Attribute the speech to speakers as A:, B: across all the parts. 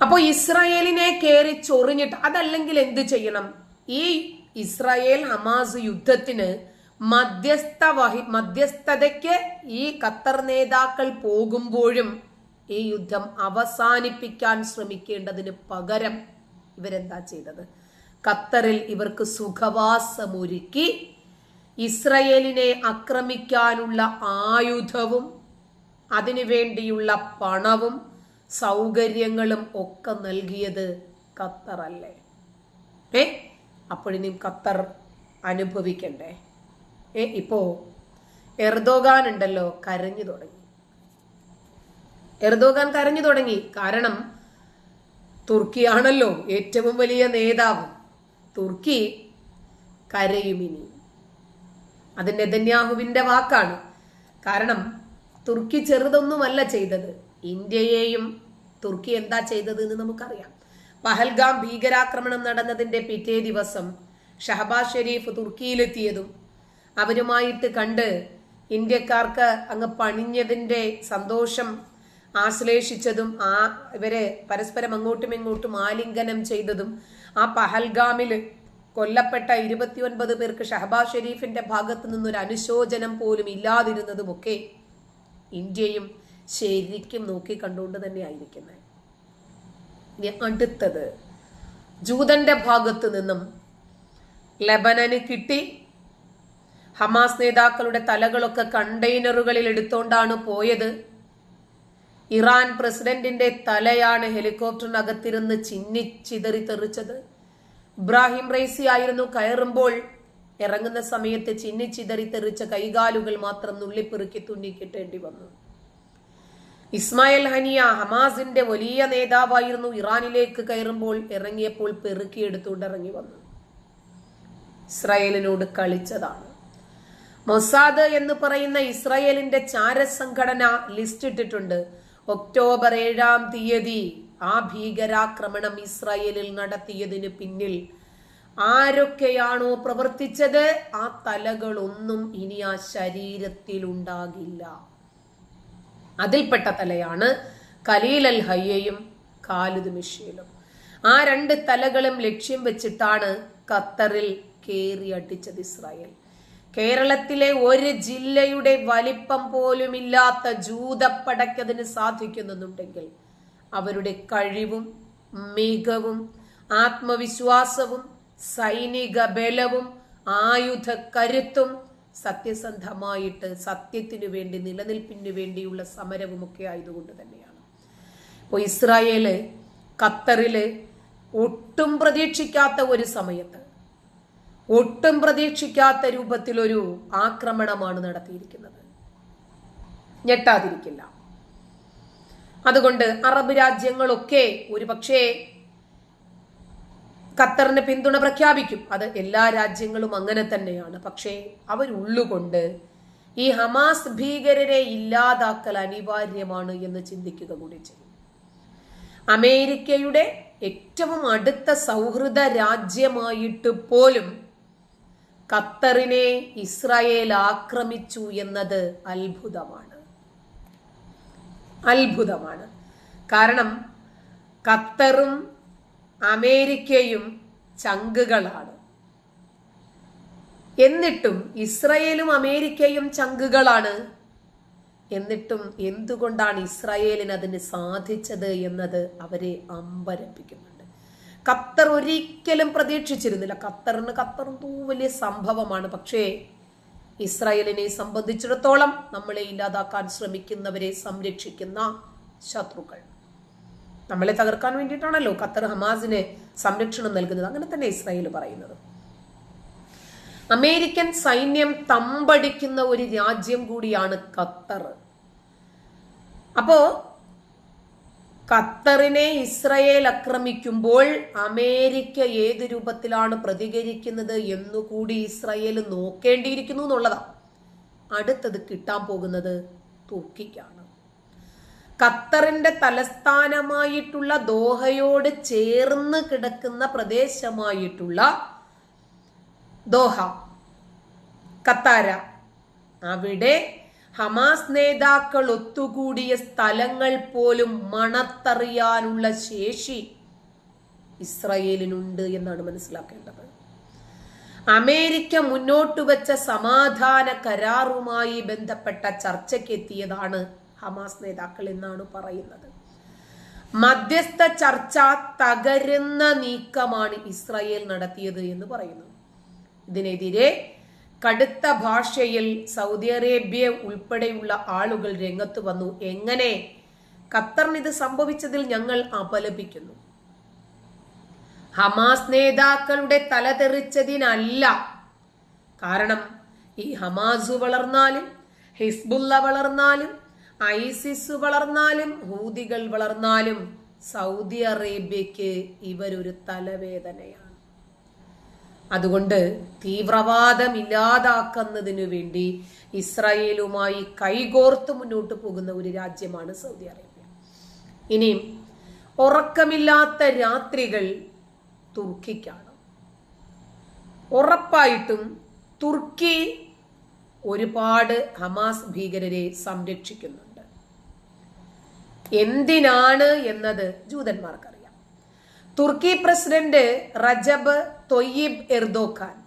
A: അപ്പോൾ ഇസ്രായേലിനെ കയറി ചൊറിഞ്ഞിട്ട് അതല്ലെങ്കിൽ എന്ത് ചെയ്യണം? ഈ ഇസ്രായേൽ ഹമാസ് യുദ്ധത്തിന് മധ്യസ്ഥ വഹി മധ്യസ്ഥതയ്ക്ക് ഈ ഖത്തർ നേതാക്കൾ പോകുമ്പോഴും ഈ യുദ്ധം അവസാനിപ്പിക്കാൻ ശ്രമിക്കേണ്ടതിന് പകരം ഇവരെന്താ ചെയ്തത്? ഖത്തറിൽ ഇവർക്ക് സുഖവാസമൊരുക്കി ഇസ്രയേലിനെ ആക്രമിക്കാനുള്ള ആയുധവും അതിനുവേണ്ടിയുള്ള പണവും സൗകര്യങ്ങളും ഒക്കെ നൽകിയത് ഖത്തർ അല്ലേ ഏ? അപ്പോഴിനും ഖത്തർ അനുഭവിക്കണ്ടേ? ഏ ഇപ്പോ എർദോഗാൻ ഉണ്ടല്ലോ കരഞ്ഞു തുടങ്ങി. എർദോഗാൻ കരഞ്ഞു തുടങ്ങി. കാരണം തുർക്കിയാണല്ലോ ഏറ്റവും വലിയ നേതാവ്. തുർക്കി കരയും ഇനി. അത് നെതന്യാഹുവിന്റെ വാക്കാണ്. കാരണം തുർക്കി ചെറുതൊന്നുമല്ല ചെയ്തത്. ഇന്ത്യയെയും തുർക്കി എന്താ ചെയ്തത് എന്ന് നമുക്കറിയാം. പഹൽഗാം ഭീകരാക്രമണം നടന്നതിന്റെ പിറ്റേ ദിവസം ഷഹബാസ് ഷെരീഫ് തുർക്കിയിലെത്തിയതും അവരുമായിട്ട് കണ്ട് ഇന്ത്യക്കാർക്ക് അങ്ങ് പണിഞ്ഞതിന്റെ സന്തോഷം ആശ്ലേഷിച്ചതും ആ ഇവരെ പരസ്പരം അങ്ങോട്ടും ഇങ്ങോട്ടും ആലിംഗനം ചെയ്തതും ആ പഹൽഗാമിൽ കൊല്ലപ്പെട്ട ഇരുപത്തിയൊൻപത് പേർക്ക് ഷഹബാസ് ഷെരീഫിന്റെ ഭാഗത്തു നിന്നൊരു അനുശോചനം പോലും ഇല്ലാതിരുന്നതുമൊക്കെ ഇന്ത്യയും ശരിക്കും നോക്കി കണ്ടുകൊണ്ട് തന്നെ ആയിരിക്കുന്നത് അടുത്തത്. ജൂതന്റെ ഭാഗത്ത് നിന്നും ലബനന് കിട്ടി. ഹമാസ് നേതാക്കളുടെ തലകളൊക്കെ കണ്ടെയ്നറുകളിൽ എടുത്തോണ്ടാണ് പോയത്. ഇറാൻ പ്രസിഡന്റിന്റെ തലയാണ് ഹെലികോപ്റ്ററിനകത്തിരുന്ന് ചിന്നി ചിതറി തെറിച്ചത്. ഇബ്രാഹിം റൈസി ആയിരുന്നു കയറുമ്പോൾ ഇറങ്ങുന്ന സമയത്ത് ചിന്നി ചിതറി തെറിച്ച കൈകാലുകൾ മാത്രം നുള്ളിപ്പെറുക്കി തുന്നിക്കിട്ടേണ്ടി വന്നു. ഇസ്മായിൽ ഹനിയ ഹമാസിന്റെ വലിയ നേതാവായിരുന്നു. ഇറാനിലേക്ക് കയറുമ്പോൾ ഇറങ്ങിയപ്പോൾ പെറുക്കിയെടുത്തുകൊണ്ട് ഇറങ്ങി വന്നു. ഇസ്രായേലിനോട് കളിച്ചതാണ്. മൊസാദ് എന്ന് പറയുന്ന ഇസ്രായേലിന്റെ ചാരസംഘടന ലിസ്റ്റ് ഇട്ടിട്ടുണ്ട്. ഒക്ടോബർ ഏഴാം തീയതി ആ ഭീകരാക്രമണം ഇസ്രായേലിൽ നടത്തിയതിന് പിന്നിൽ ആരൊക്കെയാണോ പ്രവർത്തിച്ചത്? ആ തലകളൊന്നും ഇനി ആ ശരീരത്തിൽ ഉണ്ടാകില്ല അതിൽപ്പെട്ട തലയാണ് കലീലൽ ഹയ്യയും കാലുദ് മിഷേലും. ആ രണ്ട് തലകളും ലക്ഷ്യം വെച്ചിട്ടാണ് ഖത്തറിൽ കേറി അടിച്ചത് ഇസ്രായേൽ. കേരളത്തിലെ ഒരു ജില്ലയുടെ വലിപ്പം പോലുമില്ലാത്ത ജൂതപ്പടയ്ക്കതിന് സാധിക്കുന്നുണ്ടെങ്കിൽ അവരുടെ കഴിവും മികവും ആത്മവിശ്വാസവും സൈനിക ബലവും ആയുധ കരുത്തും സത്യസന്ധമായിട്ട് സത്യത്തിനു വേണ്ടി നിലനിൽപ്പിന് വേണ്ടിയുള്ള സമരവുമൊക്കെ ആയതുകൊണ്ട് തന്നെയാണ്. ഇപ്പോൾ ഇസ്രായേൽ ഖത്തറിൽ ഒട്ടും പ്രതീക്ഷിക്കാത്ത ഒരു സമയത്ത് ഒട്ടും പ്രതീക്ഷിക്കാത്ത രൂപത്തിലൊരു ആക്രമണമാണ് നടത്തിയിരിക്കുന്നത്. ഞെട്ടാതിരിക്കില്ല. അതുകൊണ്ട് അറബ് രാജ്യങ്ങളൊക്കെ ഒരു പക്ഷേ ഖത്തറിന് പിന്തുണ പ്രഖ്യാപിക്കും. അത് എല്ലാ രാജ്യങ്ങളും അങ്ങനെ തന്നെയാണ്. പക്ഷേ അവരുള്ളുകൊണ്ട് ഈ ഹമാസ് ഭീകരരെ ഇല്ലാതാക്കൽ അനിവാര്യമാണ് എന്ന് ചിന്തിക്കുക കൂടി ചെയ്യും. അമേരിക്കയുടെ ഏറ്റവും അടുത്ത സൗഹൃദ രാജ്യമായിട്ട് പോലും ഖത്തറിനെ ഇസ്രായേൽ ആക്രമിച്ചു എന്നത് അത്ഭുതമാണ്. അത്ഭുതമാണ്. കാരണം ഖത്തറും അമേരിക്കയും ചങ്കുകളാണ്. എന്നിട്ടും ഇസ്രയേലും അമേരിക്കയും ചങ്കുകളാണ്. എന്നിട്ടും എന്തുകൊണ്ടാണ് ഇസ്രായേലിന് അതിന് സാധിച്ചത് എന്നത് അവരെ അമ്പരപ്പിക്കുന്നുണ്ട്. ഖത്തർ ഒരിക്കലും പ്രതീക്ഷിച്ചിരുന്നില്ല. ഖത്തറിന് ഖത്തർ വലിയ സംഭവമാണ്. പക്ഷേ ഇസ്രായേലിനെ സംബന്ധിച്ചിടത്തോളം നമ്മളെ ഇല്ലാതാക്കാൻ ശ്രമിക്കുന്നവരെ സംരക്ഷിക്കുന്ന ശത്രുക്കൾ. നമ്മളെ തകർക്കാൻ വേണ്ടിയിട്ടാണല്ലോ ഖത്തർ ഹമാസിന് സംരക്ഷണം നൽകുന്നത്. അങ്ങനെ തന്നെ ഇസ്രായേൽ പറയുന്നത്. അമേരിക്കൻ സൈന്യം തമ്പടിക്കുന്ന ഒരു രാജ്യം കൂടിയാണ് ഖത്തർ. അപ്പോ ഖത്തറിനെ ഇസ്രയേൽ ആക്രമിക്കുമ്പോൾ അമേരിക്ക ഏത് രൂപത്തിലാണ് പ്രതികരിക്കുന്നത് എന്നുകൂടി ഇസ്രയേൽ നോക്കേണ്ടിയിരിക്കുന്നു എന്നുള്ളതാണ് അടുത്തത് കിട്ടാൻ പോകുന്നത് തുർക്കിക്കാണ്. ഖത്തറിന്റെ തലസ്ഥാനമായിട്ടുള്ള ദോഹയോട് ചേർന്ന് കിടക്കുന്ന പ്രദേശമായിട്ടുള്ള ദോഹ ഖത്താര. അവിടെ ഹമാസ് നേതാക്കൾ ഒത്തുകൂടിയ സ്ഥലങ്ങൾ പോലും മണത്തറിയാനുള്ള ശേഷി ഇസ്രയേലിനുണ്ട് എന്നാണ് മനസ്സിലാക്കേണ്ടത്. അമേരിക്ക മുന്നോട്ട് വച്ച സമാധാന കരാറുമായി ബന്ധപ്പെട്ട ചർച്ചയ്ക്ക് എത്തിയതാണ് ഹമാസ് നേതാക്കൾ എന്നാണ് പറയുന്നത്. മധ്യസ്ഥ ചർച്ച തകരുന്ന നീക്കമാണ് ഇസ്രായേൽ നടത്തിയത് എന്ന് പറയുന്നു. ഇതിനെതിരെ കടുത്ത ഭാഷയിൽ സൗദി അറേബ്യ ഉൾപ്പെടെയുള്ള ആളുകൾ രംഗത്ത് വന്നു. എങ്ങനെ? ഖത്തറിന് ഇത് സംഭവിച്ചതിൽ ഞങ്ങൾ അപലപിക്കുന്നു. ഹമാസ് നേതാക്കളുടെ തലതെറിച്ചതിനല്ല കാരണം ഈ ഹമാസ് വളർന്നാലും ഹിസ്ബുള്ള വളർന്നാലും ഐസിസ് വളർന്നാലും ഹൂതികൾ വളർന്നാലും സൗദി അറേബ്യക്ക് ഇവരൊരു തലവേദനയാണ്. അതുകൊണ്ട് തീവ്രവാദം ഇല്ലാതാക്കുന്നതിനു വേണ്ടി ഇസ്രായേലുമായി കൈകോർത്ത് മുന്നോട്ട് പോകുന്ന ഒരു രാജ്യമാണ് സൗദി അറേബ്യ. ഇനിയും ഉറക്കമില്ലാത്ത രാത്രികൾ തുർക്കിക്കാണ്. ഉറപ്പായിട്ടും തുർക്കി ഒരുപാട് ഹമാസ് ഭീകരരെ സംരക്ഷിക്കുന്നുണ്ട് എന്തിനാണ് എന്നത് ജൂതന്മാർക്കറിയാം. തുർക്കി president Recep Tayyip Erdogan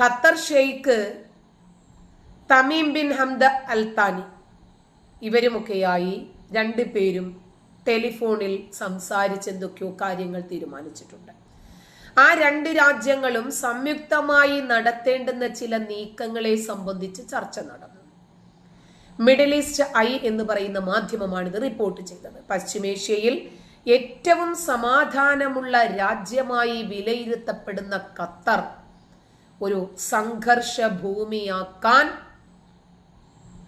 A: Qatar Sheikh Tamim bin Hamad Al Thani ഇവരുമൊക്കെയായി രണ്ടു പേരും ടെലിഫോണിൽ സംസാരിച്ചെന്തൊക്കെയോ കാര്യങ്ങൾ തീരുമാനിച്ചിട്ടുണ്ട്. ആ രണ്ട് രാജ്യങ്ങളും സംയുക്തമായി നടത്തേണ്ടുന്ന ചില നീക്കങ്ങളെ സംബന്ധിച്ച് ചർച്ച നടന്നു. മിഡിൽ ഈസ്റ്റ് ഐ എന്ന് പറയുന്ന മാധ്യമമാണിത് റിപ്പോർട്ട് ചെയ്തത്. പശ്ചിമേഷ്യയിൽ ഏറ്റവും സമാധാനമുള്ള രാജ്യമായി വിലയിരുത്തപ്പെടുന്ന ഖത്തർ ഒരു സംഘർഷ ഭൂമിയാക്കാൻ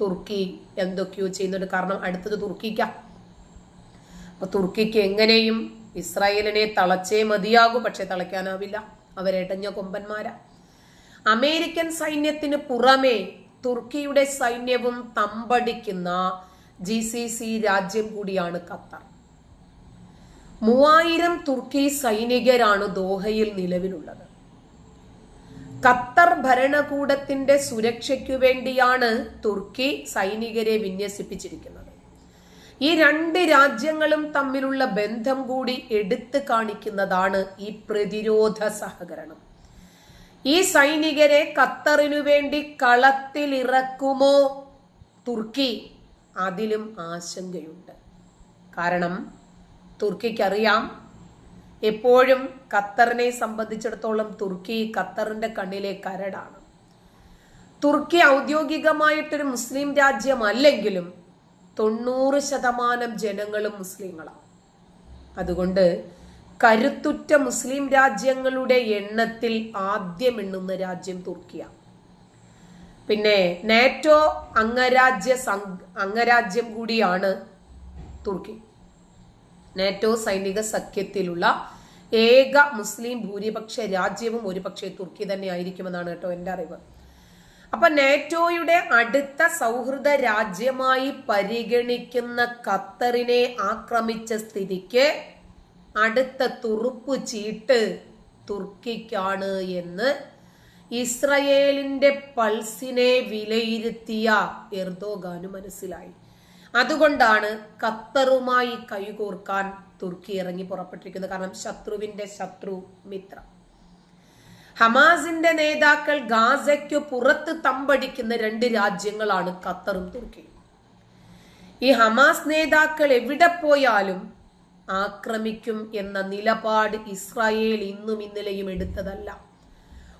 A: തുർക്കി എന്തൊക്കെയോ ചെയ്യുന്നുണ്ട്. കാരണം അടുത്തത് തുർക്കിക്ക. അപ്പൊ തുർക്കിക്ക് എങ്ങനെയും ഇസ്രായേലിനെ തളച്ചേ മതിയാകൂ. പക്ഷെ തളയ്ക്കാനാവില്ല. അവരേട്ടഞ്ഞ കൊമ്പന്മാരാ. അമേരിക്കൻ സൈന്യത്തിന് പുറമെ തുർക്കിയുടെ സൈന്യവും തമ്പടിക്കുന്ന ജി സി സി രാജ്യം കൂടിയാണ് ഖത്തർ. മൂവായിരം തുർക്കി സൈനികരാണ് ദോഹയിൽ നിലവിലുള്ളത്. ഖത്തർ ഭരണകൂടത്തിന്റെ സുരക്ഷയ്ക്കു വേണ്ടിയാണ് തുർക്കി സൈനികരെ വിന്യസിപ്പിച്ചിരിക്കുന്നത്. ഈ രണ്ട് രാജ്യങ്ങളും തമ്മിലുള്ള ബന്ധം കൂടി എടുത്തു കാണിക്കുന്നതാണ് ഈ പ്രതിരോധ സഹകരണം. ഈ സൈനികരെ ഖത്തറിനു വേണ്ടി കളത്തിലിറക്കുമോ തുർക്കി അതിലും ആശങ്കയുണ്ട്. കാരണം തുർക്കിക്കറിയാം എപ്പോഴും ഖത്തറിനെ സംബന്ധിച്ചിടത്തോളം തുർക്കി ഖത്തറിന്റെ കണ്ണിലെ കരടാണ്. തുർക്കി ഔദ്യോഗികമായിട്ടൊരു മുസ്ലിം രാജ്യമല്ലെങ്കിലും തൊണ്ണൂറ് ശതമാനം ജനങ്ങളും മുസ്ലിങ്ങളാണ്. അതുകൊണ്ട് കരുത്തുറ്റ മുസ്ലിം രാജ്യങ്ങളുടെ എണ്ണത്തിൽ ആദ്യം എണ്ണുന്ന രാജ്യം തുർക്കിയാണ് പിന്നെ നാറ്റോ അംഗരാജ്യ അംഗരാജ്യം കൂടിയാണ് തുർക്കി. നാറ്റോ സൈനിക സഖ്യത്തിലുള്ള ഏക മുസ്ലിം ഭൂരിപക്ഷ രാജ്യവും ഒരുപക്ഷെ തുർക്കി തന്നെ ആയിരിക്കുമെന്നാണ് കേട്ടോ എന്റെ അറിവ്. അപ്പൊ നാറ്റോയുടെ അടുത്ത സൗഹൃദ രാജ്യമായി പരിഗണിക്കുന്ന ഖത്തറിനെ ആക്രമിച്ച സ്ഥിതിക്ക് അടുത്ത തുറുപ്പ് ചീട്ട് തുർക്കിക്കാണ് എന്ന്. ഇസ്രയേലിന്റെ പൾസിനെ വിലയിരുത്തിയ എർദോഗാന് മനസ്സിലായി. അതുകൊണ്ടാണ് ഖത്തറുമായി കൈകോർക്കാൻ തുർക്കി ഇറങ്ങി പുറപ്പെട്ടിരിക്കുന്നത്. കാരണം ശത്രുവിന്റെ ശത്രു മിത്രം. ഹമാസിന്റെ നേതാക്കൾ ഗാസയ്ക്ക് പുറത്ത് തമ്പടിക്കുന്ന രണ്ട് രാജ്യങ്ങളാണ് ഖത്തറും തുർക്കിയും. ഈ ഹമാസ് നേതാക്കൾ എവിടെ പോയാലും ആക്രമിക്കും എന്ന നിലപാട് ഇസ്രായേൽ ഇന്നും ഇന്നലെയും എടുത്തതല്ല.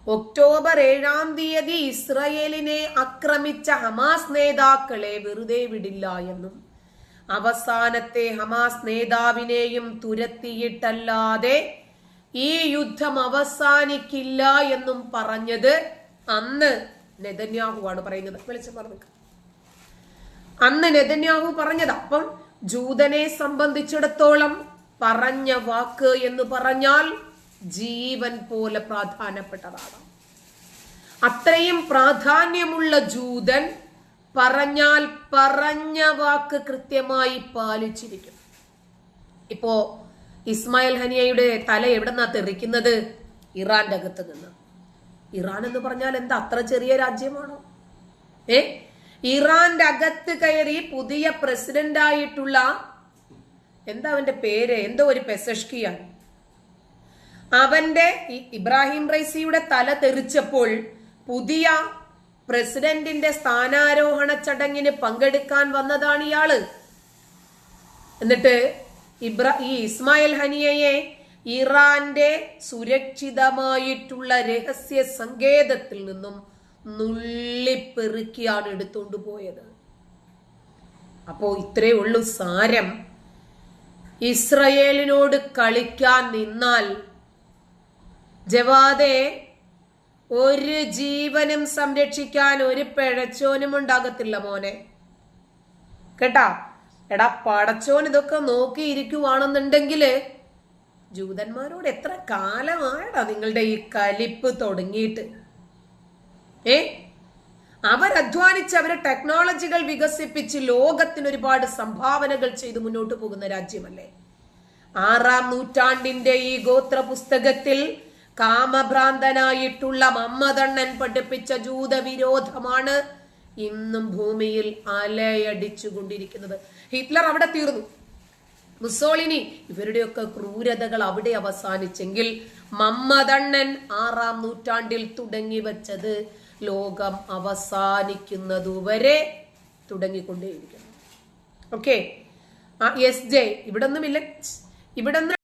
A: ഒക്ടോബർ ഏഴാം തീയതി ഇസ്രായേലിനെ ആക്രമിച്ച ഹമാസ് നേതാക്കളെ വെറുതെ വിടില്ല എന്നും അവസാനത്തെ ഹമാസ് നേതാവിനെയും തുരത്തിയിട്ടല്ലാതെ ഈ യുദ്ധം അവസാനിക്കില്ല എന്നും പറഞ്ഞത് അന്ന് നെതന്യാഹു ആണ് പറയുന്നത്. വെളിച്ചം പറഞ്ഞു അന്ന് നെതന്യാഹു പറഞ്ഞത്. അപ്പം ജൂതനെ സംബന്ധിച്ചിടത്തോളം പറഞ്ഞ വാക്ക് എന്ന് പറഞ്ഞാൽ ജീവൻ പോലെ പ്രാധാന്യപ്പെട്ടതാണ്. അത്രയും പ്രാധാന്യമുള്ള ജൂതൻ പറഞ്ഞാൽ പറഞ്ഞ വാക്ക് കൃത്യമായി പാലിച്ചിരിക്കും. ഇപ്പോ ഇസ്മായിൽ ഹനിയയുടെ തല എവിടെന്നാ തെറിക്കുന്നത് ഇറാന്റെ അകത്ത് നിന്ന്. ഇറാൻ എന്ന് പറഞ്ഞാൽ എന്താ അത്ര ചെറിയ രാജ്യമാണോ? ഏ? ഇറാന്റെ അകത്ത് കയറി പുതിയ പ്രസിഡന്റ് ആയിട്ടുള്ള എന്താ അവന്റെ പേര്? എന്തോ ഒരു പെസഷ്കിയാണ്. അവന്റെ ഇബ്രാഹിം റൈസിയുടെ തല തെറിച്ചപ്പോൾ പുതിയ പ്രസിഡന്റിന്റെ സ്ഥാനാരോഹണ ചടങ്ങിന് പങ്കെടുക്കാൻ വന്നതാണ് ഇയാൾ. എന്നിട്ട് ഇബ്രാ ഈ ഇസ്മായിൽ ഹനിയയെ ഇറാന്റെ സുരക്ഷിതമായിട്ടുള്ള രഹസ്യ സങ്കേതത്തിൽ നിന്നും നുള്ളിപ്പെറുക്കിയാണ് എടുത്തുകൊണ്ട് പോയത്. അപ്പോ ഇത്രയേ ഉള്ളൂ സാരം. ഇസ്രയേലിനോട് കളിക്കാൻ നിന്നാൽ ജവാദെ ഒരു ജീവനും സംരക്ഷിക്കാൻ ഒരു പിഴച്ചോനും ഉണ്ടാകത്തില്ല മോനെ. കേട്ടാ? എടാ പടച്ചോൻ ഇതൊക്കെ നോക്കിയിരിക്കുവാണെന്നുണ്ടെങ്കിൽ ജൂതന്മാരോട് എത്ര കാലമായടാ നിങ്ങളുടെ ഈ കലിപ്പ് തുടങ്ങിയിട്ട്? ഏ? അവരധ്വാനിച്ച് അവരെ ടെക്നോളജികൾ വികസിപ്പിച്ച് ലോകത്തിന് ഒരുപാട് സംഭാവനകൾ ചെയ്ത് മുന്നോട്ട് പോകുന്ന രാജ്യമല്ലേ? ആറാം നൂറ്റാണ്ടിന്റെ ഈ ഗോത്ര പുസ്തകത്തിൽ കാമഭ്രാന്തനായിട്ടുള്ള മമ്മതണ്ണൻ പഠിപ്പിച്ച ജൂതവിരോധമാണ് ഇന്നും ഭൂമിയിൽ അലയടിച്ചുകൊണ്ടിരിക്കുന്നത്. ഹിറ്റ്ലർ അവിടെ തീർന്നു. മുസോളിനി ഇവരുടെയൊക്കെ ക്രൂരതകൾ അവിടെ അവസാനിച്ചെങ്കിൽ മമ്മതണ്ണൻ ആറാം നൂറ്റാണ്ടിൽ തുടങ്ങി വച്ചത് ലോകം അവസാനിക്കുന്നതുവരെ തുടങ്ങിക്കൊണ്ടേയിരിക്കുന്നു. ഓക്കെ ആ എസ് ജെ ഇവിടെ ഒന്നുമില്ല ഇവിടെ